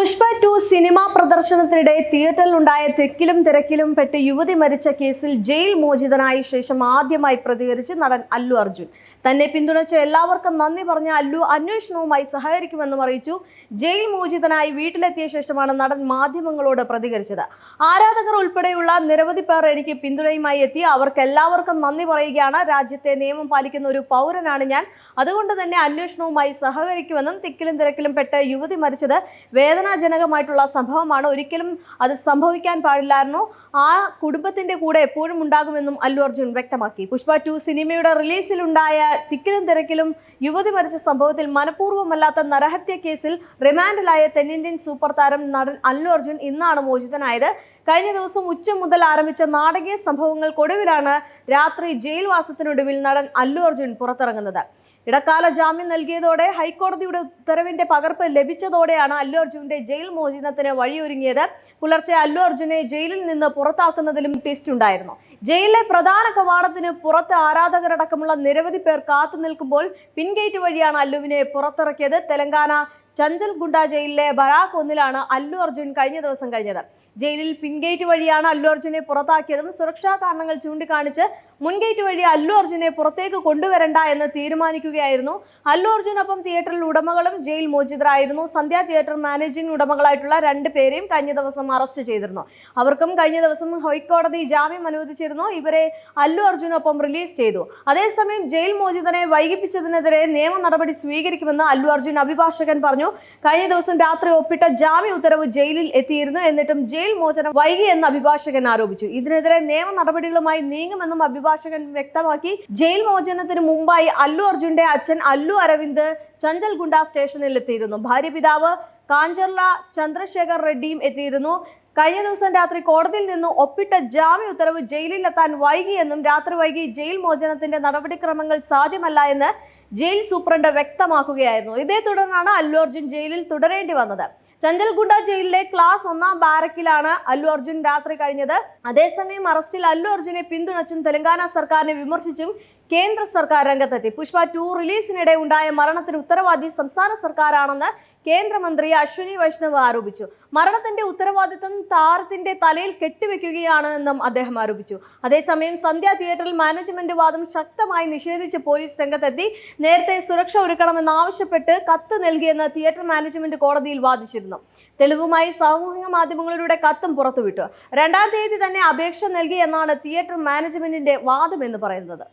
Pushpa two cinema പ്രദർശനത്തിനിടെ തിയേറ്ററിലുണ്ടായ തെക്കിലും തിരക്കിലും പെട്ട് യുവതി മരിച്ച കേസിൽ ജയിൽ മോചിതനായ ശേഷം ആദ്യമായി പ്രതികരിച്ച് നടൻ അല്ലു അർജുൻ. തന്നെ പിന്തുണച്ച എല്ലാവർക്കും നന്ദി പറഞ്ഞ അല്ലു അന്വേഷണവുമായി സഹകരിക്കുമെന്നും അറിയിച്ചു. ജയിൽ മോചിതനായി വീട്ടിലെത്തിയ ശേഷമാണ് നടൻ മാധ്യമങ്ങളോട് പ്രതികരിച്ചത്. ആരാധകർ ഉൾപ്പെടെയുള്ള നിരവധി പേർ എനിക്ക് പിന്തുണയുമായി എത്തി. അവർക്ക് എല്ലാവർക്കും നന്ദി പറയുകയാണ്. രാജ്യത്തെ നിയമം പാലിക്കുന്ന ഒരു പൗരനാണ് ഞാൻ. അതുകൊണ്ട് തന്നെ അന്വേഷണവുമായി സഹകരിക്കുമെന്നും തിക്കിലും തിരക്കിലും പെട്ട് യുവതി മരിച്ചത് വേദനാജനകമായിട്ടുള്ള സംഭവമാണ്. ഒരിക്കലും അത് സംഭവിക്കാൻ പാടില്ലായിരുന്നു. ആ കുടുംബത്തിന്റെ കൂടെ എപ്പോഴും ഉണ്ടാകുമെന്നും അല്ലു അർജുൻ വ്യക്തമാക്കി. പുഷ്പ ടു സിനിമയുടെ റിലീസിലുണ്ടായ തിക്കിലും തിരക്കിലും യുവതി മരിച്ച സംഭവത്തിൽ മനഃപൂർവമല്ലാത്ത നരഹത്യ കേസിൽ റിമാൻഡിലായ തെന്നിന്ത്യൻ സൂപ്പർ താരം നടൻ അല്ലു അർജുൻ ഇന്നാണ് മോചിതനായത്. കഴിഞ്ഞ ദിവസം ഉച്ച മുതൽ ആരംഭിച്ച നാടകീയ സംഭവങ്ങൾക്കൊടുവിലാണ് രാത്രി ജയിൽവാസത്തിനൊടുവിൽ നടൻ അല്ലു അർജുൻ പുറത്തിറങ്ങുന്നത്. ഇടക്കാല ജാമ്യം നൽകിയതോടെ ഹൈക്കോടതിയുടെ ഉത്തരവിന്റെ പകർപ്പ് ലഭിച്ചതോടെയാണ് അല്ലു അർജുന്റെ ജയിൽ മോചനത്തിന് വഴിയൊരുങ്ങിയത്. പുലർച്ചെ അല്ലു അർജുനെ ജയിലിൽ നിന്ന് പുറത്താക്കുന്നതിലും ട്വിസ്റ്റ് ഉണ്ടായിരുന്നു. ജയിലിലെ പ്രധാന കവാടത്തിന് പുറത്ത് ആരാധകരടക്കമുള്ള നിരവധി പേർ കാത്തു നിൽക്കുമ്പോൾ പിൻഗേറ്റ് വഴിയാണ് അല്ലുവിനെ പുറത്തിറക്കിയത്. തെലങ്കാന ചഞ്ചൽ ഗുണ്ട ജയിലിലെ ബറാക്ക് ഒന്നിലാണ് അല്ലു അർജുൻ കഴിഞ്ഞ ദിവസം കഴിഞ്ഞത്. ജയിലിൽ പിൻഗേറ്റ് വഴിയാണ് അല്ലു അർജുനെ പുറത്താക്കിയതും സുരക്ഷാ കാരണങ്ങൾ ചൂണ്ടിക്കാണിച്ച് മുൻഗേറ്റ് വഴി അല്ലു അർജുനെ പുറത്തേക്ക് കൊണ്ടുവരണ്ട എന്ന് തീരുമാനിക്കുകയായിരുന്നു. അല്ലു അർജുനൊപ്പം തിയേറ്ററിൽ ഉടമകളും ജയിൽ മോചിതരായിരുന്നു. സന്ധ്യ തിയേറ്റർ മാനേജിംഗ് ഉടമകളായിട്ടുള്ള രണ്ട് പേരെയും കഴിഞ്ഞ ദിവസം അറസ്റ്റ് ചെയ്തിരുന്നു. അവർക്കും കഴിഞ്ഞ ദിവസം ഹൈക്കോടതി ജാമ്യം അനുവദിച്ചിരുന്നു. ഇവരെ അല്ലു അർജുനൊപ്പം റിലീസ് ചെയ്തു. അതേസമയം ജയിൽ മോചിതനെ വൈകിപ്പിച്ചതിനെതിരെ നിയമ നടപടി സ്വീകരിക്കുമെന്ന് അല്ലു അർജുൻ അഭിഭാഷകൻ പറഞ്ഞു. കഴിഞ്ഞ ദിവസം രാത്രി ഒപ്പിട്ട ജാമ്യ ഉത്തരവ് ജയിലിൽ എത്തിയിരുന്നു. എന്നിട്ടും ജയിൽ മോചനം വൈകി എന്ന് അഭിഭാഷകൻ ആരോപിച്ചു. ഇതിനെതിരെ നിയമ നടപടികളുമായി നീങ്ങുമെന്നും അഭിഭാഷകൻ വ്യക്തമാക്കി. ജയിൽ മോചനത്തിന് മുമ്പായി അല്ലു അർജുന്റെ അച്ഛൻ അല്ലു അരവിന്ദ് ചഞ്ചൽ ഗുണ്ട സ്റ്റേഷനിൽ എത്തിയിരുന്നു. ഭാര്യ പിതാവ് കാഞ്ചർല ചന്ദ്രശേഖർ റെഡ്ഡിയും എത്തിയിരുന്നു. കഴിഞ്ഞ ദിവസം രാത്രി കോടതിയിൽ നിന്ന് ഒപ്പിട്ട ജാമ്യ ഉത്തരവ് ജയിലിലെത്താൻ വൈകിയെന്നും രാത്രി വൈകി ജയിൽ മോചനത്തിന്റെ നടപടിക്രമങ്ങൾ സാധ്യമല്ല എന്ന് ജയിൽ സൂപ്രണ്ട് വ്യക്തമാക്കുകയായിരുന്നു. ഇതേ തുടർന്നാണ് അല്ലു അർജുൻ ജയിലിൽ തുടരേണ്ടി വന്നത്. ചഞ്ചൽഗുണ്ട ജയിലിലെ ക്ലാസ് ഒന്നാം ബാരക്കിലാണ് അല്ലു അർജുൻ രാത്രി കഴിഞ്ഞത്. അതേസമയം അറസ്റ്റിൽ അല്ലു അർജുനെ പിന്തുണച്ചും തെലങ്കാന സർക്കാരിനെ വിമർശിച്ചും കേന്ദ്ര സർക്കാർ രംഗത്തെത്തി. പുഷ്പ ടു റിലീസിനിടെ ഉണ്ടായ മരണത്തിന് ഉത്തരവാദി സംസ്ഥാന സർക്കാരാണെന്ന് കേന്ദ്രമന്ത്രി അശ്വിനി വൈഷ്ണവ് ആരോപിച്ചു. മരണത്തിന്റെ ഉത്തരവാദിത്തം താരത്തിന്റെ തലയിൽ കെട്ടിവെക്കുകയാണ് എന്നും അദ്ദേഹം ആരോപിച്ചു. അതേസമയം സന്ധ്യ തിയേറ്ററിൽ മാനേജ്മെന്റ് വാദം ശക്തമായി നിഷേധിച്ച് പോലീസ് രംഗത്തെത്തി. നേരത്തെ സുരക്ഷ ഒരുക്കണമെന്നാവശ്യപ്പെട്ട് കത്ത് നൽകിയെന്ന് തിയേറ്റർ മാനേജ്മെന്റ് കോടതിയിൽ വാദിച്ചിരുന്നു. തെളിവുമായി സാമൂഹിക മാധ്യമങ്ങളിലൂടെ കത്തും പുറത്തുവിട്ടു. രണ്ടാം തീയതി തന്നെ അപേക്ഷ നൽകി എന്നാണ് തിയേറ്റർ മാനേജ്മെന്റിന്റെ വാദം എന്ന് പറയുന്നത്.